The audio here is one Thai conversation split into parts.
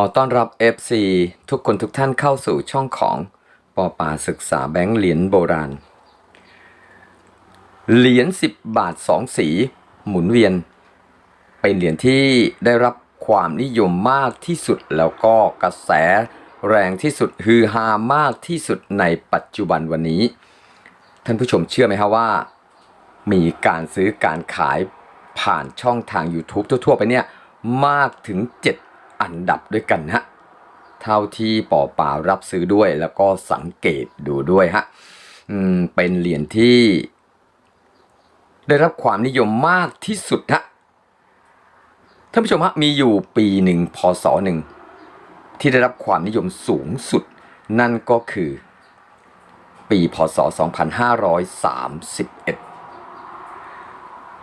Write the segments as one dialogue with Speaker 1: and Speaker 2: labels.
Speaker 1: อต้อนรับ FC ทุกคนทุกท่านเข้าสู่ช่องของปอปาศึกษาแบงค์เหรียญโบราณ เหรียญ10 บาท 2 สี หมุนเวียน เป็นเหรียญที่ได้รับความนิยมมากที่สุดแล้วก็กระแสแรงที่สุดฮือฮามากที่สุดในปัจจุบันวันนี้ ท่านผู้ชมเชื่อไหมครับว่า มีการซื้อการขายผ่านช่องทาง YouTube ทั่วๆ ไปเนี่ยมากถึง 7 อันดับด้วยกันฮะเท่าที่ปอป่ารับซื้อด้วยแล้วก็สังเกตดูด้วยฮะอืมเป็นเหรียญที่ ได้รับความนิยมมากที่สุดฮะท่านผู้ชมฮะมีอยู่ปีหนึ่งพศหนึ่งที่ได้รับความนิยมสูงสุด นั่นก็คือ ปีพศ 2531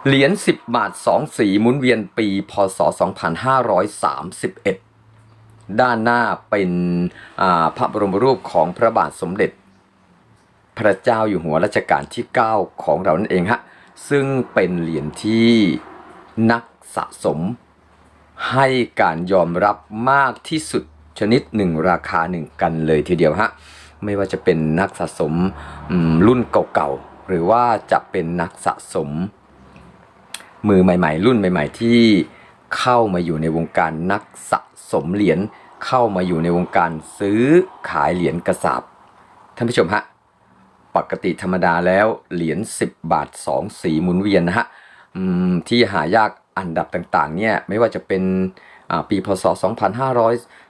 Speaker 1: เหรียญ10 บาท 2 สีหมุนเวียนปีพศ 2531 ด้านหน้าเป็นอ่าพระบรมรูปของพระบาทสมเด็จ พระเจ้าอยู่หัวรัชกาลที่ 9 ของเรานั่นเองฮะ ซึ่งเป็นเหรียญที่นักสะสม ให้การยอมรับมากที่สุดชนิดหนึ่งราคาหนึ่งกันเลยทีเดียวฮะ ไม่ว่าจะเป็นนักสะสมอืมรุ่นเก่าๆ หรือว่าจะเป็นนักสะสม มือใหม่ ๆ รุ่นใหม่ ๆ ที่เข้ามาอยู่ในวงการนักสะสมเหรียญเข้ามาอยู่ในวงการซื้อขายเหรียญกระสาบท่านผู้ชมฮะปกติธรรมดาแล้วเหรียญ10 บาท 2 สีหมุนเวียนนะฮะที่หายากอันดับต่างๆเนี่ยไม่ว่าจะเป็นอ่าปีพศ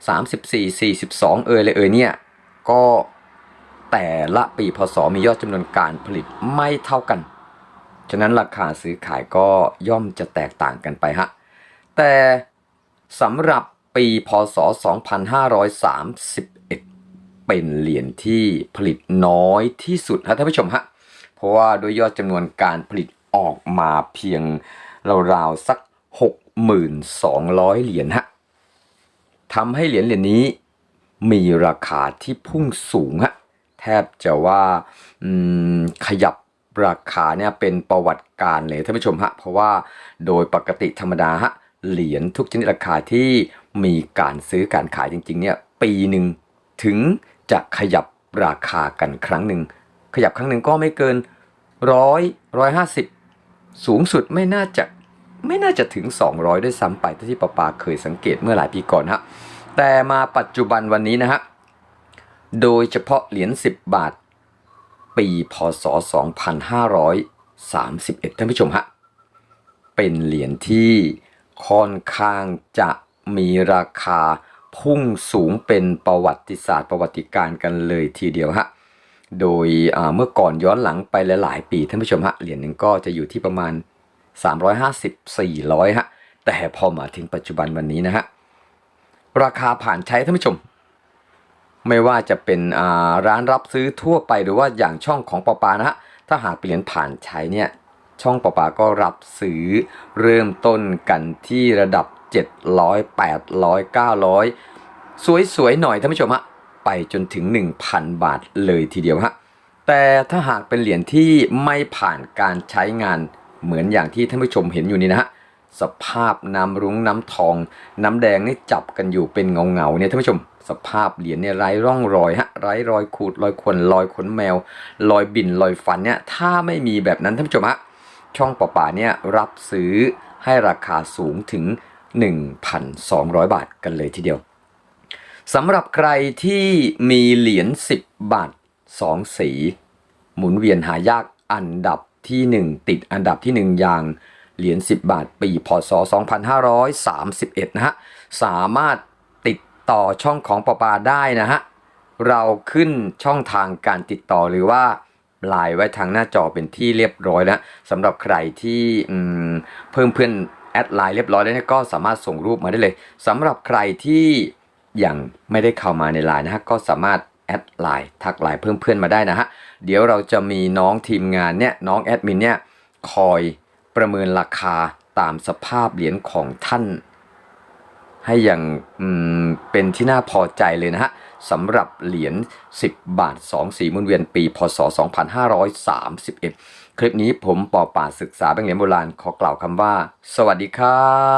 Speaker 1: 2534 42 เอ่ยเลยเอ่ยเนี่ยก็แต่ละปีพศมียอดจำนวนการผลิตไม่เท่ากัน ฉะนั้นราคาซื้อขายก็ย่อมจะแตกต่างกันไปฮะ แต่สำหรับปีพศ 2531 เป็นเหรียญที่ผลิตน้อยที่สุดฮะท่านผู้ชมฮะ เพราะว่าโดยยอดจำนวนการผลิตออกมาเพียงราวๆสัก 6,200 เหรียญฮะทำให้เหรียญเหรียญนี้มีราคาที่พุ่งสูงฮะแทบจะว่าขยับ ราคาเนี่ยเป็นประวัติการเลยท่านผู้ชมฮะเพราะว่าโดยปกติธรรมดาฮะเหรียญทุกชนิดราคาที่มีการซื้อการขายจริงๆเนี่ยปีหนึ่งถึงจะขยับราคากันครั้งหนึ่งขยับครั้งหนึ่งก็ไม่เกินร้อยร้อยห้าสิบสูงสุดไม่น่าจะไม่น่าจะถึง 200 ด้วยซ้ำไปที่ปาปาเคยสังเกตเมื่อหลายปีก่อนฮะแต่มาปัจจุบันวันนี้นะฮะโดยเฉพาะเหรียญ10 บาท ปีพศ 2531 ท่านผู้ชมฮะ เป็นเหรียญที่ค่อนข้างจะมีราคาพุ่งสูงเป็นประวัติศาสตร์ประวัติการกันเลยทีเดียวฮะ โดยเมื่อก่อนย้อนหลังไปหลาย ๆ ปีท่านผู้ชมฮะ เหรียญหนึ่งก็จะอยู่ที่ประมาณ 350 400 ฮะ แต่พอมาถึงปัจจุบันวันนี้นะฮะ ราคาผ่านใช้ท่านผู้ชม ไม่ว่าจะเป็นร้านรับซื้อทั่วไปหรือว่าอย่างช่องของปอปานะฮะถ้าหากเป็นเหรียญผ่านใช้เนี่ยช่องปอปาก็รับซื้อเริ่มต้นกันที่ระดับ 700 800 900 สวยๆหน่อยท่านผู้ชมฮะไปจนถึง 1,000 บาทเลยทีเดียวฮะแต่ถ้าหากเป็นเหรียญที่ไม่ผ่านการใช้งานเหมือนอย่างที่ท่านผู้ชมเห็นอยู่นี่นะฮะสภาพน้ำรุ้งน้ำทอง น้ำแดงนี่จับกันอยู่เป็นเงาเงาๆเนี่ยท่านผู้ชม สภาพเหรียญเนี่ยไร้ร่องรอยฮะไร้รอยขูดรอยข่วนรอยขนแมว รอยบิ่นรอยฟันเนี่ยถ้าไม่มีแบบนั้นท่านผู้ชมฮะช่องป่าป่าเนี่ยรับซื้อให้ราคาสูงถึง 1,200 บาทกันเลยทีเดียวสำหรับใครที่มีเหรียญ10 บาท 2 สี หมุนเวียนหายากอันดับที่ 1 ติดอันดับที่ 1 อย่างเหรียญ10 บาทปีพศ 2531 นะฮะ สามารถ ต่อช่องของปอปาได้นะฮะ เราขึ้นช่องทางการติดต่อหรือว่าไลน์ไว้ทางหน้าจอเป็นที่เรียบร้อยแล้วสำหรับใครที่เพิ่มเพื่อนแอดไลน์เรียบร้อยแล้วก็สามารถส่งรูปมาได้เลยสำหรับใครที่ยังไม่ได้เข้ามาในไลน์นะฮะก็สามารถแอดไลน์ทักไลน์เพิ่มเพื่อนมาได้นะฮะเดี๋ยวเราจะมีน้องทีมงานเนี่ยน้องแอดมินเนี่ยคอยประเมินราคาตามสภาพเหรียญของท่าน ให้อย่างเป็นที่น่าพอใจเลยนะฮะสำหรับเหรียญ 10 บาท 2 สีมุนเวียนปี พศ 2531 คลิปนี้ผมปอป่าศึกษาแบงค์เหรียญโบราณขอกล่าวคำว่า สวัสดีครับ